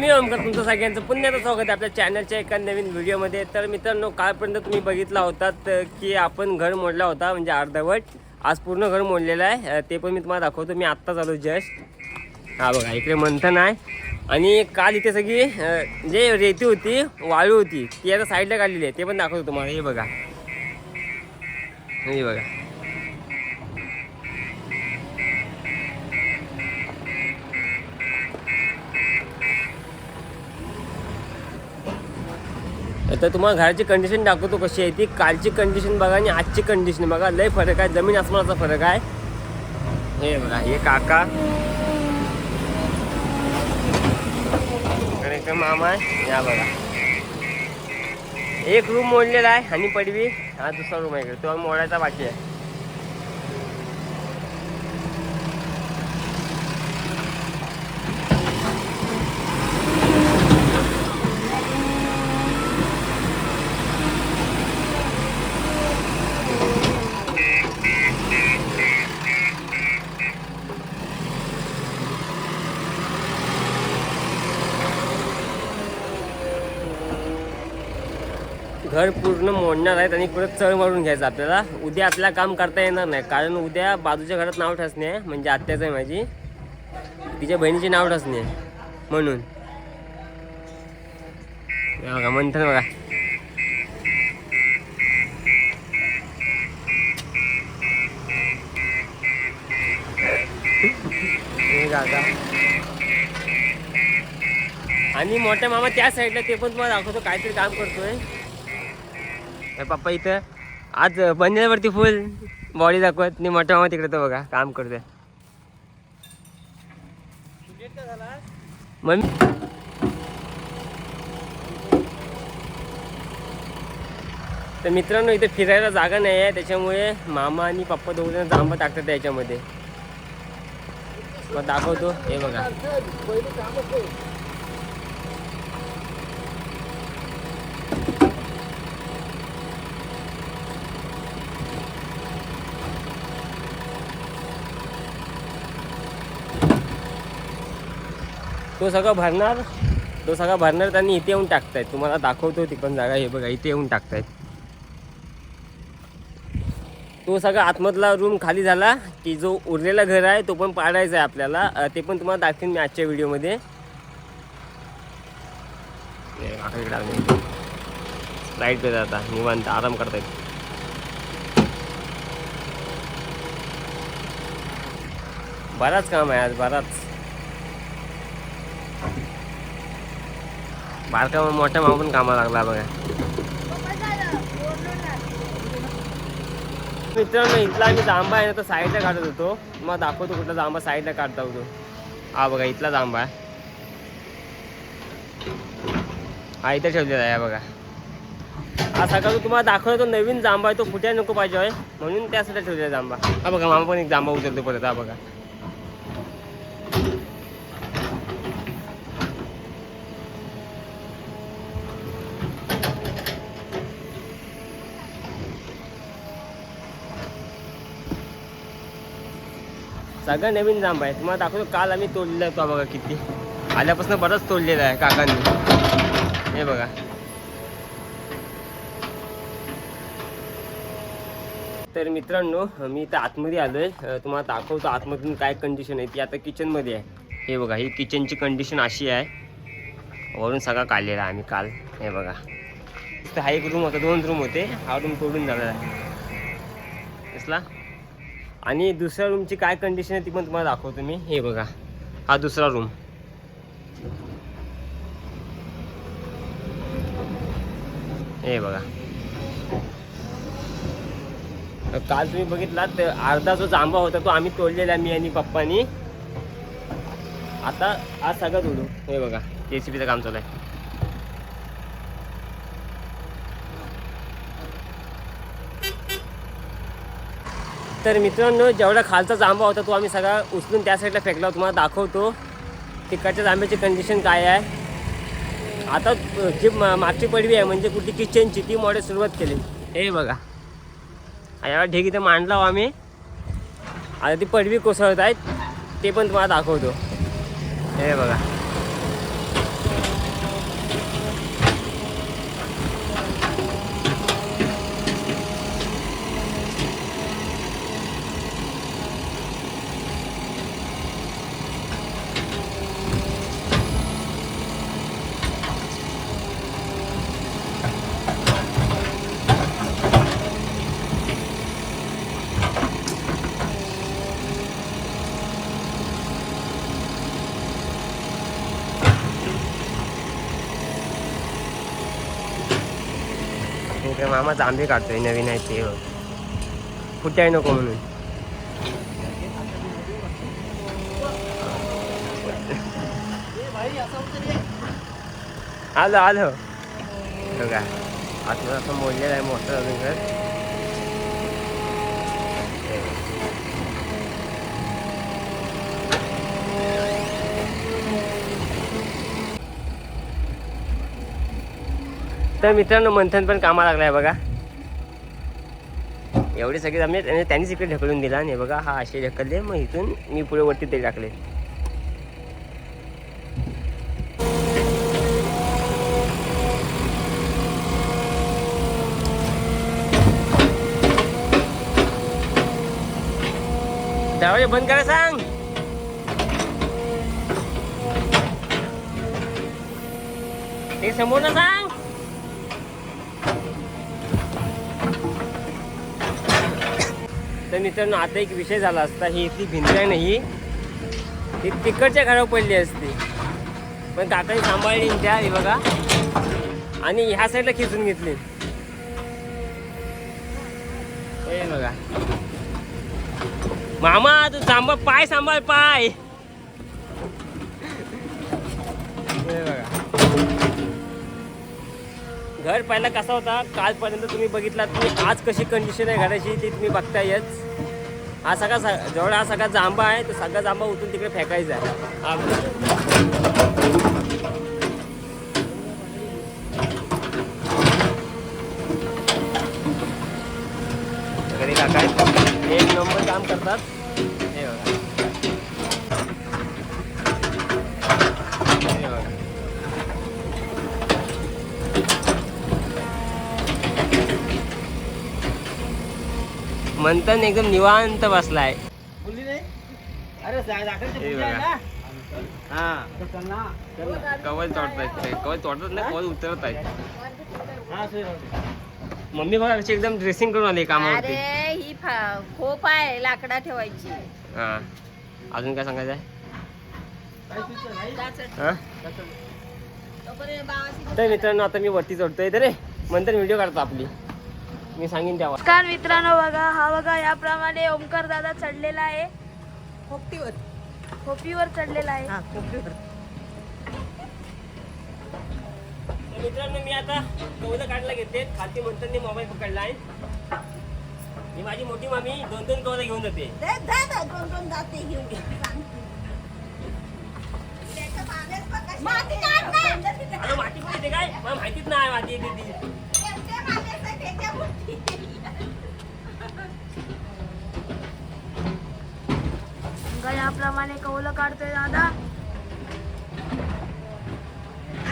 मी ओमकर तुमचं सगळ्यांचं पुन्हा स्वागत आहे आपल्या चॅनलच्या एका नवीन व्हिडिओमध्ये तर मित्रांनो कालपर्यंत तुम्ही बघितला होतात की आपण घर मोडला होता म्हणजे अर्धवट. आज पूर्ण घर मोडलेलं आहे. ते पण मी तुम्हाला दाखवतो. मी आत्ताच आलो जस्ट. हा बघा इकडे मंथन आहे. आणि काल इथे सगळी जे रेती होती वाळू होती ती आता साईडला काढलेली आहे. ते पण दाखवतो तुम्हाला. हे बघा. हे बघा. तर तुम्हाला घराची कंडिशन दाखवतो कशी आहे ती. कालची कंडिशन बघा आणि आजची कंडिशन बघा. लय फरक आहे. जमीन आसमानाचा फरक आहे. हे बघा हे काका. आणि मामा आहे. या बघा. एक रूम मोडलेला आहे आणि पडवी. हा दुसरा रूम आहे तो मोडायचा बाकी आहे. घर पूर्ण मोडणार आहेत आणि परत चढ मारून घ्यायचं आपल्याला. उद्या आपल्याला काम करता येणार नाही. कारण उद्या बाजूच्या घरात नाव ठसणे आहे. म्हणजे आत्याचं आहे माझी. तिच्या बहिणीचे नाव ठसणे आहे. म्हणून. बघा म्हणतात बघा. आणि मोठ्या मामा त्या साईडला ते पण तुम्हाला दाखवतो. काहीतरी काम करतोय. हे पप्पा इथं. आज बंदिल्यावरती फुल बॉडी दाखवत. आणि मोठ्या मामा तिकडे तो बघा काम करतोय. मम्मी. तर मित्रांनो इथे फिरायला जागा नाही आहे त्याच्यामुळे मामा आणि पप्पा दोघ जण जांबा टाकतात त्याच्यामध्ये. मग दाखवतो. हे बघा. तो सगळं भरणार तो सगळा भरणार त्यांनी इथे येऊन टाकतायत. तुम्हाला दाखवतो ती पण जागा हे बघा इथे येऊन टाकतायत. तो सगळा आतमधला रूम खाली झाला की जो उरलेला घर आहे तो पण पाडायचा आहे आपल्याला. ते पण तुम्हाला दाखवेन मी आजच्या व्हिडिओमध्ये. लाइट पेत आता निवांत आराम करतायत. बराच काम आहे आज बराच. बारका मोठ्या मोठा मामा पण कामाला लागला बघा। मित्रांनो इथला आम्ही जांबा आहे ना तो साईडला काढत होतो. मग दाखवतो कुठला जांबा साईडला काढता होतो. हा बघा इथला जांबा आहे. हा इथे ठेवलेला आहे बघा. हा सकाळ तुम्हाला दाखवतो तो नवीन जांबा आहे तो फुट्या नको पाहिजे म्हणून त्यासाठी ठेवलेला जांबा हा बघा मामा पण एक जांबा उचलतो परत हा बघा. सगळं नवीन जांब आहे. तुम्हाला दाखवतो काल आम्ही तोडलेला होता बघा किती. आल्यापासून बरंच तोडलेला आहे काकांनी. हे बघा. तर मित्रांनो मी इथं आतमध्ये आलोय. आहे तुम्हाला दाखवतो आतमधून काय कंडिशन आहे. ती आता किचनमध्ये आहे. हे बघा ही किचनची कंडिशन अशी आहे. वरून सगळा काढलेला आम्ही काल. हे बघा. तर हा एक रूम होता दोन रूम होते. हा रूम तोडून झाला दिसला? आणि दुसऱ्या रूमची काय कंडिशन आहे ती पण तुम्हाला दाखवतो मी. हे बघा. हा दुसरा रूम हे बघा. काल तुम्ही बघितलात अर्धा जो जांभा होता तो आम्ही तोडलेला मी आणि पप्पानी. आता आज सगळं तोडू. हे बघा. जे सी पीचं काम चालू आहे. तर मित्रांनो जेवढा खालचा जांभा होता तो आम्ही सगळा उचलून त्या साईडला फेकला तुम्हाला दाखवतो. तिकडच्या जांभ्याची कंडिशन काय आहे? आता जी मा- मागची पडवी आहे म्हणजे कुठली किचनची ती मॉडेल सुरुवात केली. हे बघा. यावेळा ढेग इथं मांडला हो आम्ही. आता ती पडवी कोसळत आहेत ते पण तुम्हाला दाखवतो. हे बघा. इकडे मामाच आंबे काढतोय नवीन आहे ते बघ. फुटाय नको म्हणून. आलं आलं. बघा आतमध्ये असं मोडलेलं आहे मोठं अजून तर मित्रांनो मंथन पण कामाला लागलाय बघा. एवढे सगळे आम्ही आणि त्यांनीच इकडे ढकलून दिला. आणि बघा हा असे ढकलले. मग इथून मी पुढे वरती ते टाकले. दरवाजा बंद करा सांग. ते समोर ना सांग. मित्रांनो आता एक विषय झाला असता ही इथली भिंत आहे ना ही ती तिकडच्या घरावर पडली असती. पण काकाने सांभाळली त्या हे बघा आणि ह्या साईडला खेचून घेतली. हे बघा. मामा तू सांभाळ पाय सांभाळ पाय. हे बघा. घर पहिला कसा होता? कालपर्यंत तुम्ही बघितलात तुम्ही आज कशी कंडिशन आहे घराची ती तुम्ही बघतायच. हा सगळा स- जेवढा हा सगळा जांबा आहे तो सगळा जांबा उतरून तिकडे फेकायचा आहे. एक नंबर काम करतात हे बघा हे बघा मंथन एकदम निवांत बसलाय बोलली नाही अरे सा- लाकडाची हे पुडी आहे बघा. ना? हा तर चल ना. चल. ना. कवल तोडतायत ते. कवल तोडतात ना कवल उतरत आहेत हा, दे. मम्मी बघा कशी एकदम ड्रेसिंग करून आली कामावरती? अरे ही फा- खोप आहे लाकडा ठेवायची. हा. अजून काय सांगायचं आहे नाही? हा? तोपर्यंत तर मित्रांनो आता मी वरती चढतोय. तर रे नंतर व्हिडिओ काढतो आपली. मी सांगेन त्यावर नमस्कार मित्रांनो बघा हा बघा याप्रमाणे ओमकार दादा चढलेला आहे. खोपटीवर. खोपीवर चढलेला आहे. हा खोपटीवर तर मित्रांनो मी आता कवलं काढला घेते. खालती म्हणतात मोबाईल पकडला आहे. मी माझी मोठी मामी दोन दोन कवलं घेऊन जाते. दोन दोन जाते घेऊन माती काढ ना. अरे माती पण येते काय? मला माहितीच नाही माती येते ती त्यांच्या मातीचं त्याच्या बुट्टी. बघा याप्रमाणे कौलं काढतोय दादा.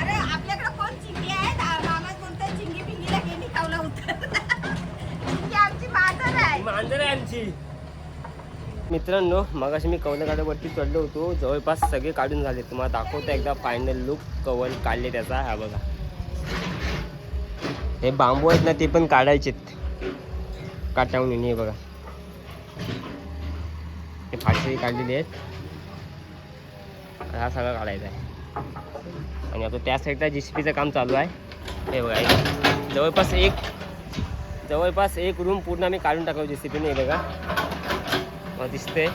अरे आपल्याकडे कोण चिंगी आहे? मामा कोणतं चिंगी पिंगीला गेली? उतर. चिंगी आमची बाजार आहे. मांजर आहे आमची. मित्रांनो मगाशी मी कवलं वरती चढलो होतो. जवळपास सगळे काढून झाले. तुम्हाला दाखवतो एकदा फायनल लुक कवल काढले त्याचा. हा बघा. हे बांबू आहेत ना ते पण काढायचेत. काटावून हे बघा. हे फाशी काढलेली आहेत. हा सगळा काढायचा आहे. आणि आता त्या साईडला जी सी पीचं काम चालू आहे. हे बघा जवळपास एक जवळपास एक रूम पूर्ण आम्ही काढून टाकावं जे सी पीने बघा. मग दिसते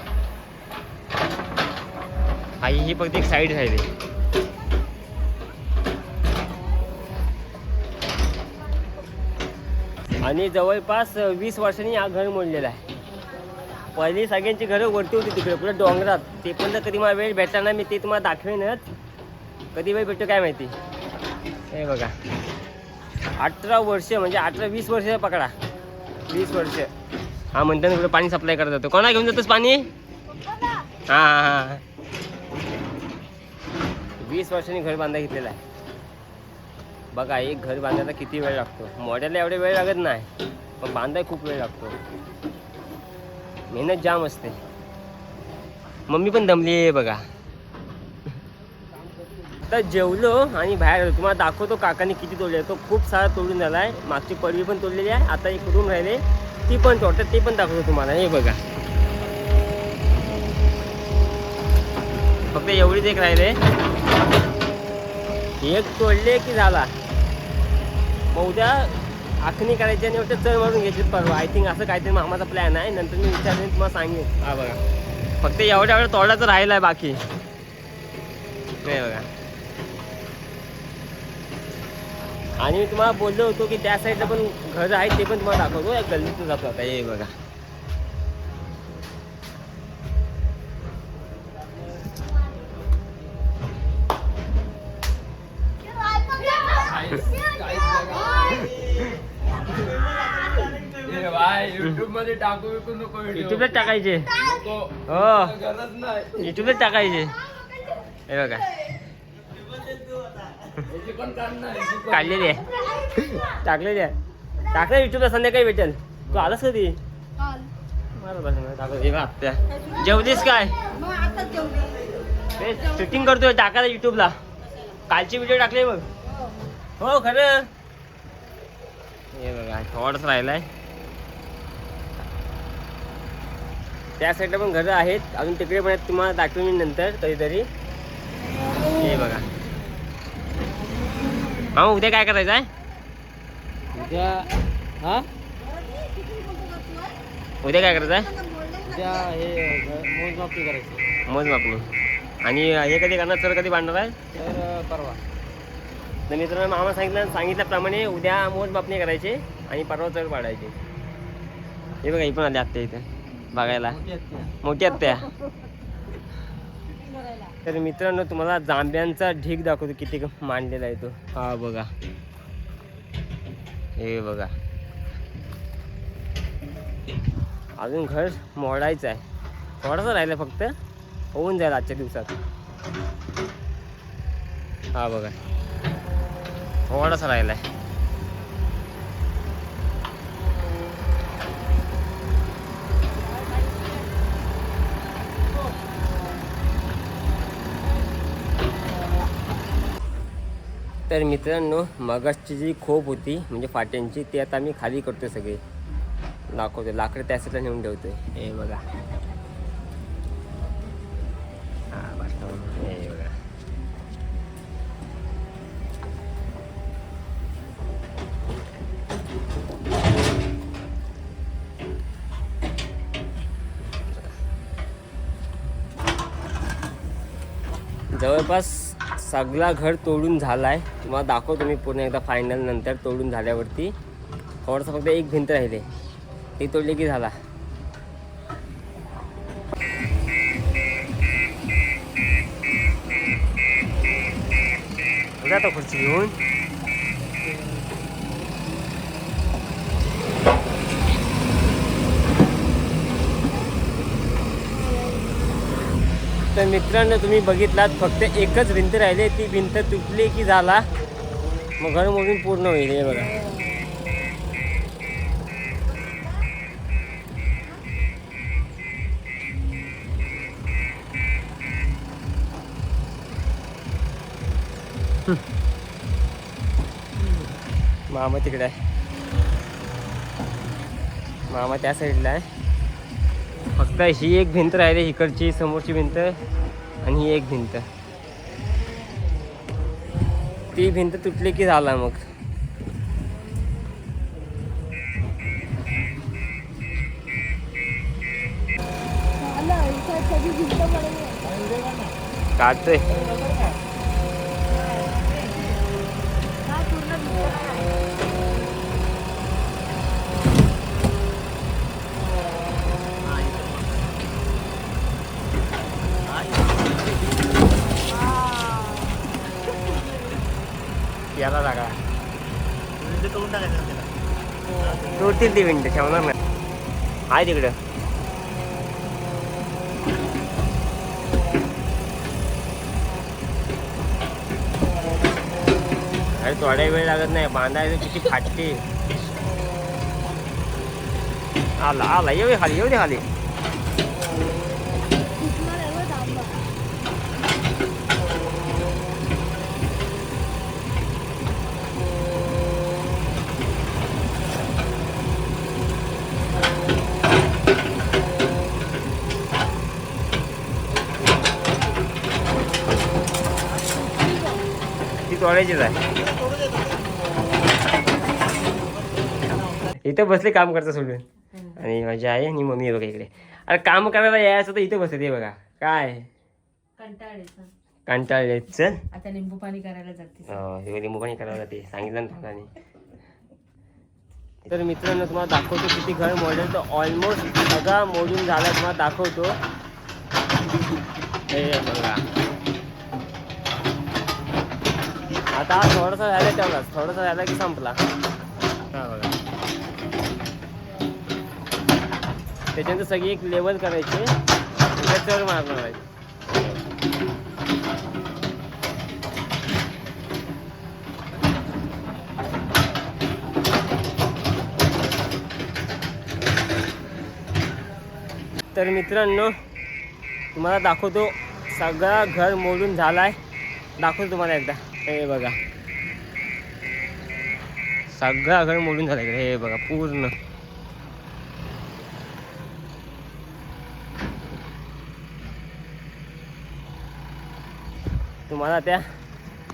आई ही ही फक्त एक साईड राहिली आणि जवळपास वीस वर्षांनी हा घर मोडलेला आहे. पहिली सगळ्यांची घरं वरती होती तिकडे पुढे डोंगरात. ते पण तर कधी मला वेळ भेटताना मी ते तुम्हाला दाखवेनच. कधी वेळ भेटतो काय माहिती? हे बघा. अठरा वर्ष म्हणजे अठरा वीस वर्ष पकडा. वीस वर्ष. हा म्हणतो ना पाणी सप्लाय करत जातो. कोणा घेऊन जातोस पाणी? हा हा हा. वीस वर्षांनी घर बांधा घेतलेलं आहे. बघा एक घर बांधायला किती वेळ लागतो? मॉडेलला एवढा वेळ लागत नाही. पण बांधाय खूप वेळ लागतो. मेहनत जाम असते. मम्मी पण दमली आहे बघा. तर जेवलो आणि बाहेर आलो. तुम्हाला दाखवतो काकाने किती तोडले तो खूप सारा तोडून झाला आहे मागची पडवी पण तोडलेली आहे. आता एक रूम राहिले. ती पण तोडतात ते पण दाखवतो तुम्हाला. हे बघा. फक्त एवढीच एक राहिले. एक तोडले की झाला. मग उद्या आखणी करायची आणि वाटतं चढ मारून घ्यायची परवा. आय थिंक असं काहीतरी मामाचा प्लॅन आहे. नंतर मी विचारेन तुम्हाला सांगेन. हा बघा. फक्त एवढ्या एवढ्या तोडाचं राहिलं आहे बाकी. नाही बघा. आणि मी तुम्हाला बोललो होतो की त्या साईडला पण घर आहेत ते पण तुम्हाला दाखवतो. या गल्लीतून जातो आता. हे बघा. टाकू विकू नको व्हिडिओ युट्यूबला टाकायचे. हो. गरज नाही. युट्यूबला टाकायचे. हे बघा. काढलेली आहे. टाकलेली आहे. टाकलं युट्यूबला संध्याकाळी भेटेल. तू आलास कधी? टाकलं. हे जेवलीस काय? मग शूटिंग करतोय टाकायला युट्यूबला कालची व्हिडिओ टाकले बघ. हो खरं. हे बघा थोडंच राहिलाय. त्या साईडला पण घरं आहेत. अजून तिकडे पण आहेत. तुम्हाला दाखवेन मी नंतर कधीतरी हे बघा. मामा उद्या काय करायचं आहे उद्या हा? उद्या काय करायचं आहे उद्या हे मोजमापणी करायची. मोजमापणी आणि हे कधी करणार? सर कधी बांधणार आहे? तर परवा. तर मित्रांनो मामा सांगितलं सांगितल्याप्रमाणे उद्या मोजमापणी करायची आणि परवा चढ पाडायची. हे बघा ही पण आली आत्या इथे. बघायला. मोठ्यात त्या. तर मित्रांनो तुम्हाला जांभ्यांचा ढीग दाखवतो किती मांडलेला आहे तो. हा बघा. हे बघा. अजून घर मोडायचं आहे. थोडासा राहिलं फक्त. होऊन जाईल आजच्या दिवसात. हा बघा. थोडासा राहिलाय. तर मित्रांनो मगासची जी खोप होती म्हणजे फाट्यांची ती आता मी खाली करतोय सगळी. दाखवतोय लाकडं त्या साईडला नेऊन ठेवतोय. हे बघा. बस हे बघा. जवळपास सगळा घर तोडून झाला आहे तुम्हाला दाखवतो मी पूर्ण एकदा फायनल नंतर तोडून झाल्यावरती. थोडंसं फक्त एक भिंत राहिले. ती तोडली की झाला. खुर्ची घेऊन. मित्रांनो तुम्ही बघितलात फक्त एकच भिंत राहिली ती भिंत तुटली की झाला मग घर मोडून पूर्ण होईल हे बघा. मामा तिकडे आहे. मामा त्या साईडला आहे. फक्त ही एक भिंत राहिली इकडची समोरची भिंत. आणि ही एक भिंत. ती भिंत तुटली की झाला मग? काढतोय तोडतील ती विंड ठेवणार नाही. आहे तिकडं. अरे थोडा वेळ लागत नाही बांधायला किती फाटते. आला आला येऊ खाली येऊ दे खाली. तोडायचीच आहे. इथं बसले काम करता सोडून. आणि माझी आई आणि मम्मी बघा इकडे. अरे काम करायला यायचं तर इथं बसते ते बघा. काय? कंटाळ चल आता लिंबू पाणी करायला जाते. हो, हे लिंबू पाणी करावं लागते सांगितलं ना तर मित्रांनो तुम्हाला दाखवतो किती घर मोडेल. तर ऑलमोस्ट सगळा मोडून झाला. तुम्हाला दाखवतो. हे बघा. आता हा थोडासा झाला तेवढाच. थोडासा झाला की संपला. हा बघा. त्याच्यानंतर सगळी एक लेवल करायची. त्याच्यावर मारणार आहे तर मित्रांनो तुम्हाला दाखवतो. सगळा घर मोडून झालाय. दाखवतो तुम्हाला एकदा. हे बघा. सगळा घर मोडून झाला इकडे. हे बघा पूर्ण. तुम्हाला त्या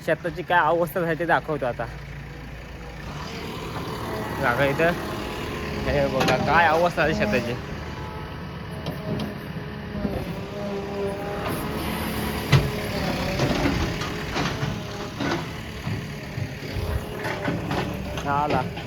शेताची काय अवस्था झाली ते दाखवतो आता. बघा इथं. हे बघा काय अवस्था झाली शेताची. झाला हे बघा